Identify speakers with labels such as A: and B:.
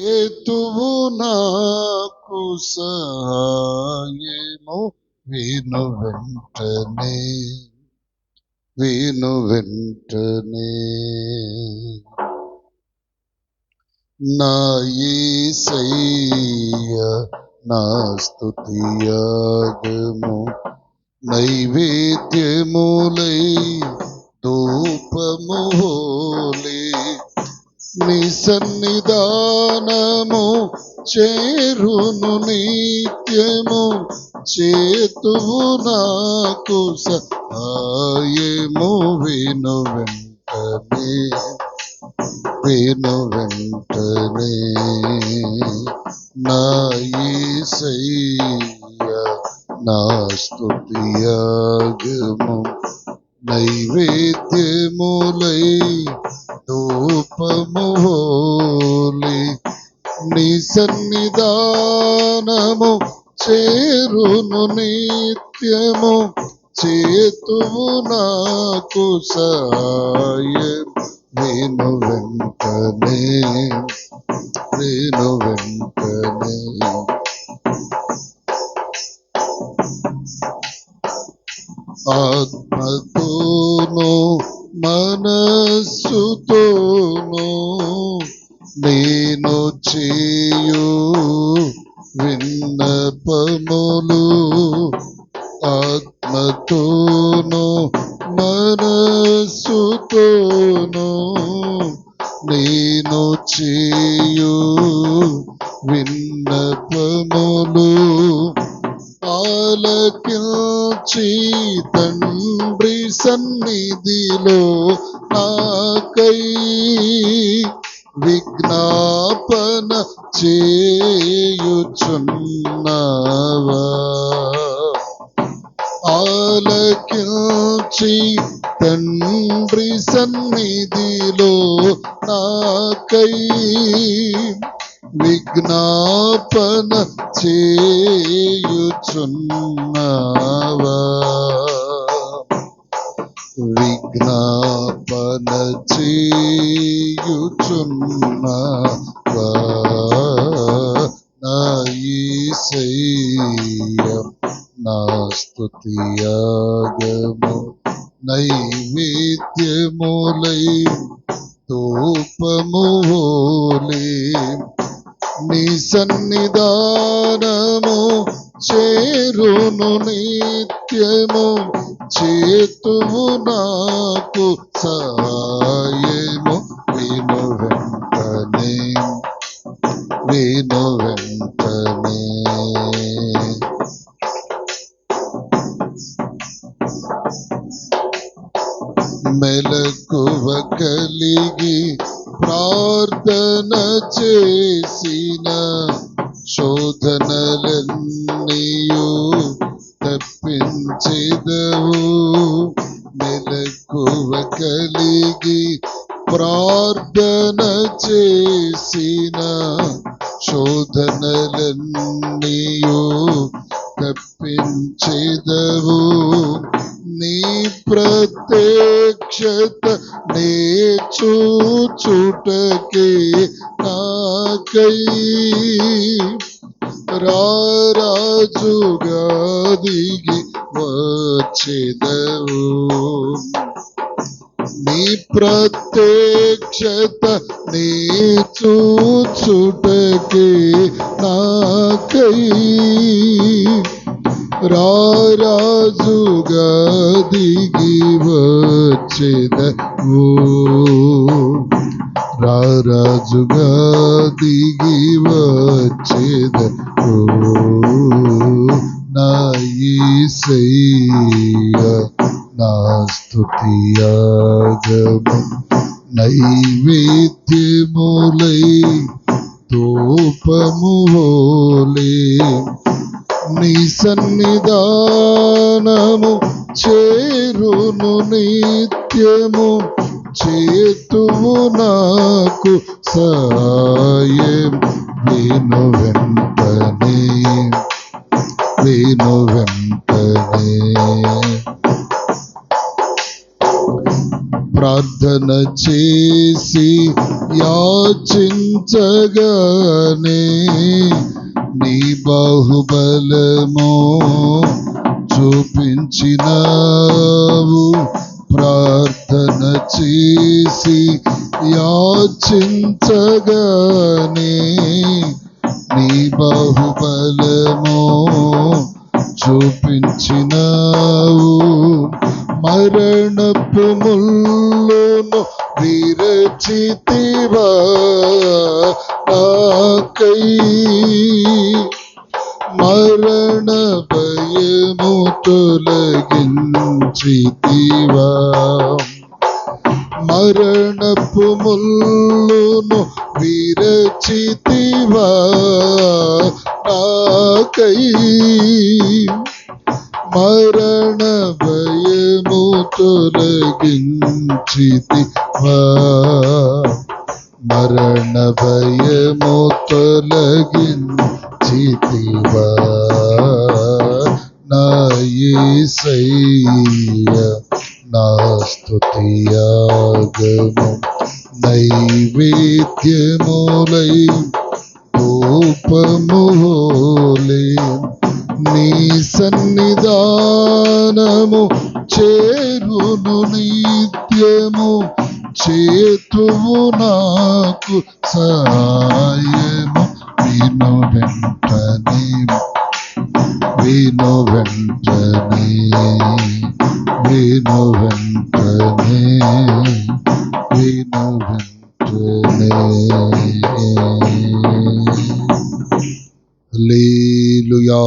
A: హేతువు నాకు సహాయము. విను వెంటనే విను వెంటనే. నా యేసయ్య నా స్తుతియాగము. నైవేద్యములై ధూపములే నీ సన్నిధానము చేరును నిత్యము. చేతువు నాకు సహాయము. విను వెంటనే విను వెంటనే. నా యేసయ్య నా స్తుతియాగము. నైవేద్యములై ధూపము సన్నిధానము చేరును నిత్యము. చేతువు నాకు సహాయం నేను వెంటనే నేను వెంటనే. ఆత్మతోను నేను చేయు విన్నపములు ఆత్మతోను మనస్సుతోను నేను చేయు విన్నపములు ఆలకించి తండ్రి సన్నిధిలో నాకై విజ్ఞాపన చేయుచున్నావా? ఆలకించి తండ్రి సన్నిధిలో నాకై విజ్ఞాపన చేయుచున్నావా? విజ్ఞాపన చేయుచున్నావా నా ఈసయ్య నా స్తుతియాగము నైవేద్యములై ధూపములే నీ సన్నిధానము చేరును నిత్యము చేతువు నాకు సహాయము విను వెంటనే మెలకువ కలిగి ప్రార్థన చేసిన శోధనలన్నీయు తప్పించేదవు. మెలకువ కలిగి ప్రార్థన చేసిన శోధనలన్నీయు తప్పించేదవు. నీ ప్రత్యక్షత నే చూచుటకే నాకై. రారాజుగా దిగి వచ్చేదవు. నీ ప్రత్యక్షత నీ చూచుటకే రారాజుగా దిగి వచ్చేదవు రారాజుగా దిగి వచ్చేదవు నా ఈసయ్య నా స్తుతియాగము నైవేద్యములై తోపము సన్నిధానము చేరును నిత్యము. చేతువు నాకు సాయం విను వెంటనే. విను వెంటనే. ప్రార్థన చేసి యాచించగానే నీ బాహుబలము చూపించినావు. ప్రార్థన చేసి యాచించగానే నీ బాహుబలము చూపించినావు. మరణపు ముల్లును విరచితివా నాకై మరణ భయము తొలగించితివా మరణపు ముల్లును విరచితివా నాకై మరణ భయము తొలగించితివా మరణ భయము తొలగించితివా నా యేసయ్య నా స్తుతియాగము నైవేద్యములై రూపములే నీ సన్నిధానము చేరును నిత్యము చేతువునాకు సాయము విను వెంటనే విను వెంటనే విను వెంటనే విను వెంటనే లేలుయా